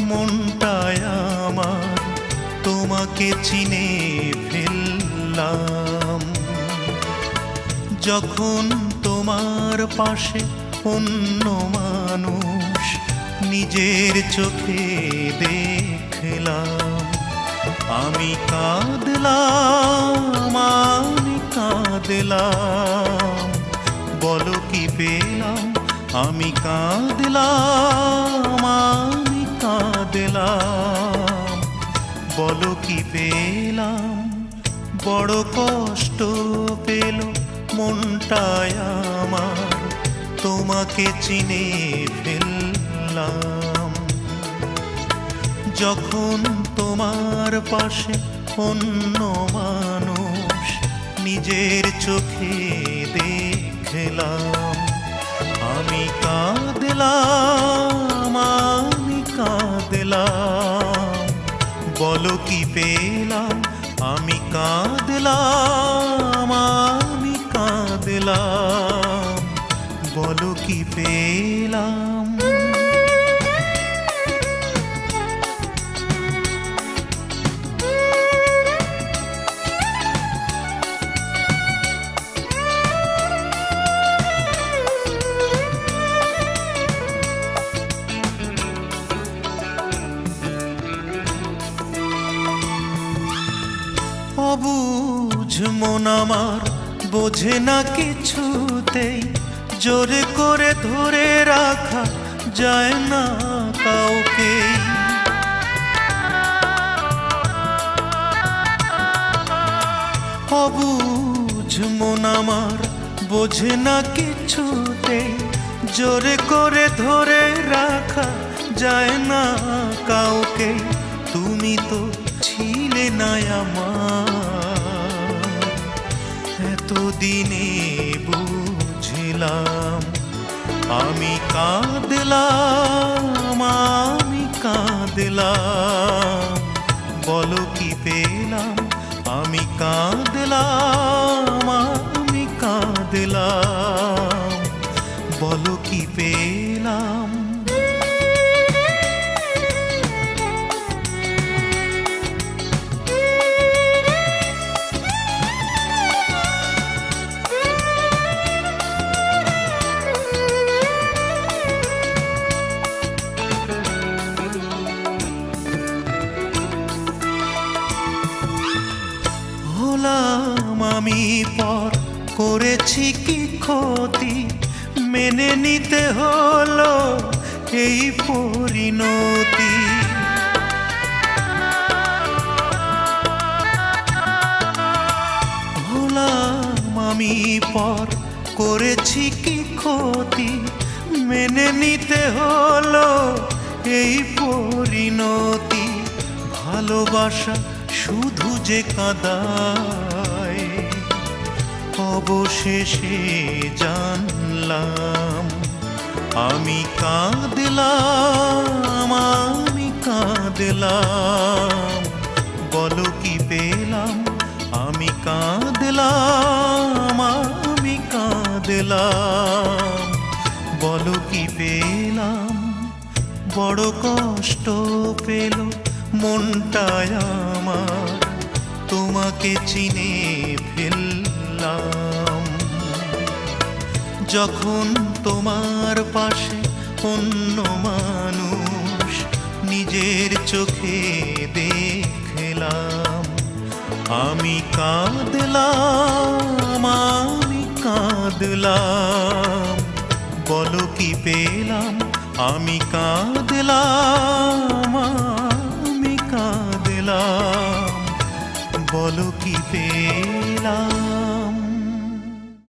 মনটায় আমার। তোমাকে চিনে ফেললাম। যখন তোমার পাশে অন্য মানুষ নিজের চোখে দেখলাম, আমি কাঁদলাম আমি কাঁদলাম। বলো কি পেলাম? আমি কাঁদলাম আমি কাঁদলাম। বলো কি পেলাম, বড় কষ্ট পেল মনটায় আমার। তোমাকে চিনে ফেললাম। যখন তোমার পাশে অন্য মানুষ নিজের চোখে দেখলাম আমি কাঁদলাম আমি কাঁদলাম। বলো কি পেলাম? আমি কাঁদলাম আমি কাঁদলাম। বলো কি পেলাম? অবুঝ মন আমার বোঝে না কিছুতেই। জোরে করে ধরে রাখা যায় না কাউকে অবুঝ মন আমার বোঝে না কিছুতেই। জোরে করে ধরে রাখা যায় না কাউকে তুমি তো ছিলে না আমার। এতদিনে বুঝলাম, আমি কাঁদলাম আমি কাঁদলাম। বলো কি পেলাম, আমি কাঁদলাম আমি কাঁদলাম। বলো কি পেলাম পর করেছি কি ক্ষতি? মেনে নিতে হলো এই পরিণতি। হলাম আমি পর, করেছি কি ক্ষতি? মেনে নিতে হলো এই পরিণতি। ভালোবাসা শুধু যে কাদায় অবশেষে জানলাম, আমি কাঁদলাম আমি কাঁদলাম। বলো কি পেলাম? আমি কাঁদলাম আমি কাঁদলাম। বলো কি পেলাম? বড় কষ্ট পেল মনটায় আমার। তোমাকে চিনে ফেললাম যখন তোমার পাশে অন্য মানুষ নিজের চোখে দেখলাম, আমি কাঁদলাম আমি কাঁদলাম। বলো কি পেলাম? আমি কাঁদলাম আমি কাঁদলাম। বলো কি পেলাম?